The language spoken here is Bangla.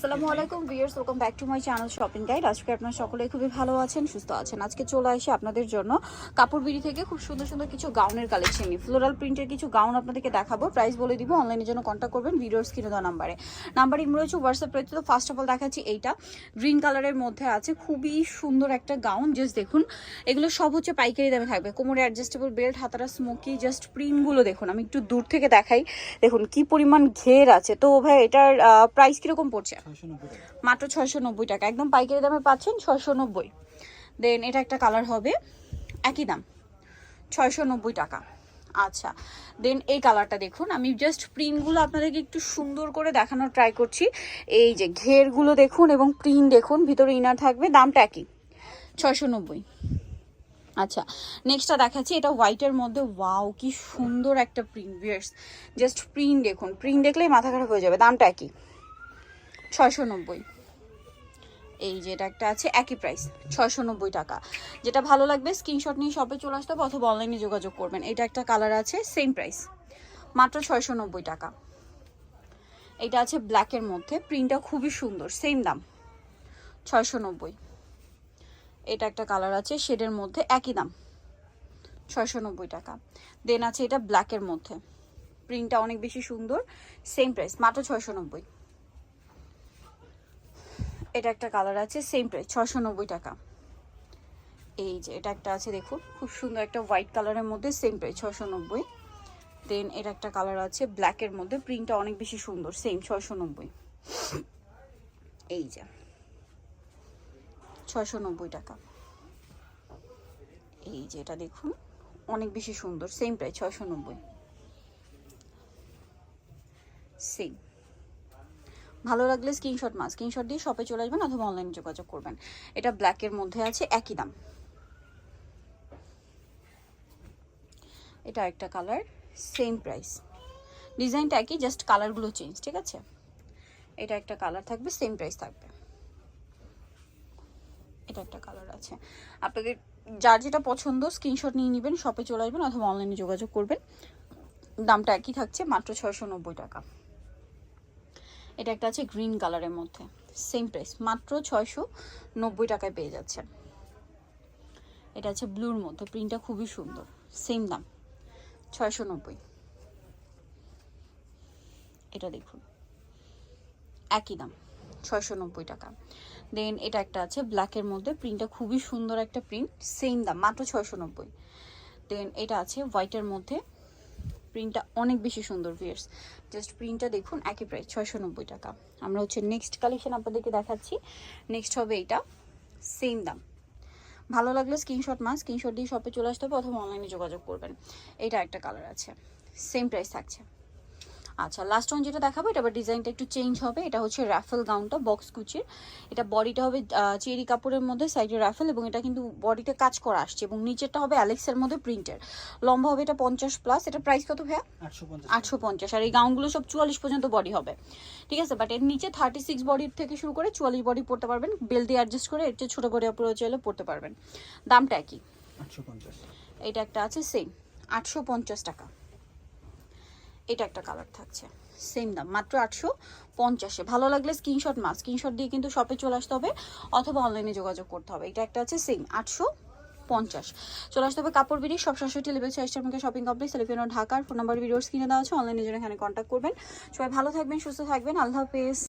আসসালামু আলাইকুম viewers welcome back to my channel shopping guide. আজকে আপনারা সকলে খুবই ভালো আছেন সুস্থ আছেন। আজকে চলে আসি আপনাদের জন্য কাপড় বিড়ি থেকে খুব সুন্দর সুন্দর কিছু গাউনের কালেকশন নিই ফ্লোরাল প্রিন্টের কিছু গাউন আপনাদেরকে দেখাবো প্রাইস বলে দিব অনলাইনের জন্য কন্ট্যাক্ট করবেন ভিডিওর স্ক্রিনে দেওয়া নাম্বারে নাম্বার ইম রয়েছে হোয়াটসঅ্যাপ রয়েছে তো ফার্স্ট অফ অল দেখাচ্ছি এইটা। গ্রিন কালারের মধ্যে আছে খুবই সুন্দর একটা গাউন জাস্ট দেখুন। এগুলো সব হচ্ছে পাইকারি দামে থাকবে। কোমরে অ্যাডজাস্টেবল বেল্ট হাতারা স্মোকি জাস্ট প্রিন্টগুলো দেখুন। আমি একটু দূর থেকে দেখাই। দেখুন কি পরিমাণ ঘের আছে। তো ভাই এটার প্রাইস কীরকম পড়ছে? মাত্র ছয়শো নব্বই টাকা। একদম পাইকারি দামে পাচ্ছেন ছয়শো নব্বই। দেন এটা একটা কালার হবে একই দাম, ছয়শো নব্বই টাকা। আচ্ছা দেন এই কালারটা দেখুন। আমি জাস্ট প্রিন্টগুলো আপনাদেরকে একটু সুন্দর করে দেখানোর ট্রাই করছি। এই যে ঘেরগুলো দেখুন এবং প্রিন্ট দেখুন, ভিতরে ইনার থাকবে, দামটা একই, ছয়শো নব্বই। আচ্ছা নেক্সটটা দেখাচ্ছি। এটা হোয়াইটের মধ্যে ওয়াও কি সুন্দর একটা প্রিন্ট বিয়ার্স জাস্ট প্রিন্ট দেখুন। প্রিন্ট দেখলেই মাথা খারাপ হয়ে যাবে, দামটা একই। ছয়শো নব্বই। এই যে এটা একটা আছে, একই প্রাইস ছয়শো নব্বই টাকা। যেটা ভালো লাগবে স্ক্রিনশট নিয়ে শপে চলে আসতে হবে অথবা অনলাইনে যোগাযোগ করবেন। এটা একটা কালার আছে সেম প্রাইস মাত্র ছয়শো নব্বই টাকা। এটা আছে ব্ল্যাকের মধ্যে প্রিন্টটা খুবই সুন্দর সেম দাম, ছয়শো নব্বই। এটা একটা কালার আছে শেডের মধ্যে একই দাম, ছয়শো নব্বই টাকা। দেন আছে এটা ব্ল্যাকের মধ্যে প্রিন্টটা অনেক বেশি সুন্দর সেম প্রাইস মাত্র ছয়শো নব্বই। এটা একটা কালার আছে সেম প্রাইস ছশো নব্বই টাকা। এই যে, এটা একটা আছে, দেখুন, খুব সুন্দর একটা হোয়াইট কালারের মধ্যে সেম প্রাইস ছশো নব্বই দেন এটা একটা কালার আছে ব্ল্যাকের মধ্যে প্রিন্টটা অনেক বেশি সুন্দর সেম ছশো নব্বই এই যে ছশো নব্বই টাকা। এই যে, এটা দেখুন, অনেক বেশি সুন্দর সেম প্রাইস ছশো নব্বই সেম ভালো লাগলে স্ক্রিনশট মাস স্ক্রিনশট দিয়ে শপে চলে আসবেন অথবা অনলাইনে যোগাযোগ করবেন। এটা ব্ল্যাকের মধ্যে আছে, একই দাম। এটা একটা কালার সেম প্রাইস ডিজাইনটা একই জাস্ট কালারগুলো চেঞ্জ ঠিক আছে? এটা একটা কালার থাকবে সেম প্রাইস থাকবে। এটা একটা কালার আছে। আপনাদের যার যেটা পছন্দ স্ক্রিনশট নিয়ে নেবেন শপে চলে আসবেন অথবা অনলাইনে যোগাযোগ করবেন। দামটা একই থাকছে, মাত্র নব্বই টাকা। এটা একটা আছে গ্রিন কালারের মধ্যে। সেম প্রাইস মাত্র ছয়শো নব্বই টাকায় পেয়ে যাচ্ছেন। এটা আছে ব্লুর মধ্যে প্রিন্টটা খুবই সুন্দর সেম দাম ছয়শো নব্বই এটা দেখুন, একই দাম ছয়শো নব্বই টাকা। দেন এটা একটা আছে ব্ল্যাকের মধ্যে প্রিন্টটা খুবই সুন্দর একটা প্রিন্ট সেম দাম, মাত্র ছয়শো নব্বই দেন এটা আছে হোয়াইটের মধ্যে প্রিন্টটা অনেক বেশি সুন্দর ভিয়ার্স জাস্ট প্রিন্টটা দেখুন একই প্রাইস ছয়শো নব্বই টাকা। আমরা হচ্ছে নেক্সট কালেকশন আপনাদেরকে দেখাচ্ছি। নেক্সট হবে এটা সেম দাম। ভালো লাগলে স্ক্রিনশট মা স্ক্রিনশট দিয়ে শপে চলে আসতে হবে অথবা অনলাইনে যোগাযোগ করবেন। এটা একটা কালার আছে সেম প্রাইস থাকছে। আচ্ছা লাস্ট ওয়ান যেটা দেখাবো এটা আবার ডিজাইনটা একটু চেঞ্জ হবে। এটা হচ্ছে র্যাফেল গাউনটা বক্স কুচির। এটা বডিটা হবে চেরি কাপড়ের মধ্যে সাইডে র্যাফেল এবং এটা কিন্তু বডিতে কাজ করা আসছে এবং নিচেরটা হবে অ্যালেক্সের মধ্যে প্রিন্টের লম্বা হবে এটা পঞ্চাশ প্লাস এটা প্রাইস কত ভাইয়া? আটশো পঞ্চাশ আর এই গাউনগুলো সব চুয়াল্লিশ পর্যন্ত বডি হবে। ঠিক আছে? বাট এর নিচে থার্টি সিক্স বডির থেকে শুরু করে চুয়াল্লিশ বডি পড়তে পারবেন। বেল দিয়ে অ্যাডজাস্ট করে এর চেয়ে ছোটো বডি আপুরো চাইলে পড়তে পারবেন। দামটা একই। আটশো পঞ্চাশ। এটা একটা আছে সেম আটশো পঞ্চাশ টাকা। এটা একটা কালার থাকছে। সেম দাম, মাত্র আটশো পঞ্চাশে। ভালো লাগলে স্ক্রিনশট মাস স্ক্রিনশট দিয়ে কিন্তু শপে চলে আসতে হবে অথবা অনলাইনে যোগাযোগ করতে হবে। এটা একটা আছে সেম আটশো পঞ্চাশ। চলে আসতে হবে কাপড় বিড়ি, সব সাতষট্টি লেভেল সাইজ আমাকে শপিং কমপ্লেক্স টেলিফোন ঢাকার ফোন নাম্বার ভিডিওস কিনে দেওয়া আছে অনলাইনে জন্য এখানে কন্ট্যাক্ট করবেন। সবাই ভালো থাকবেন, সুস্থ থাকবেন, আল্লাহ হাফেজ।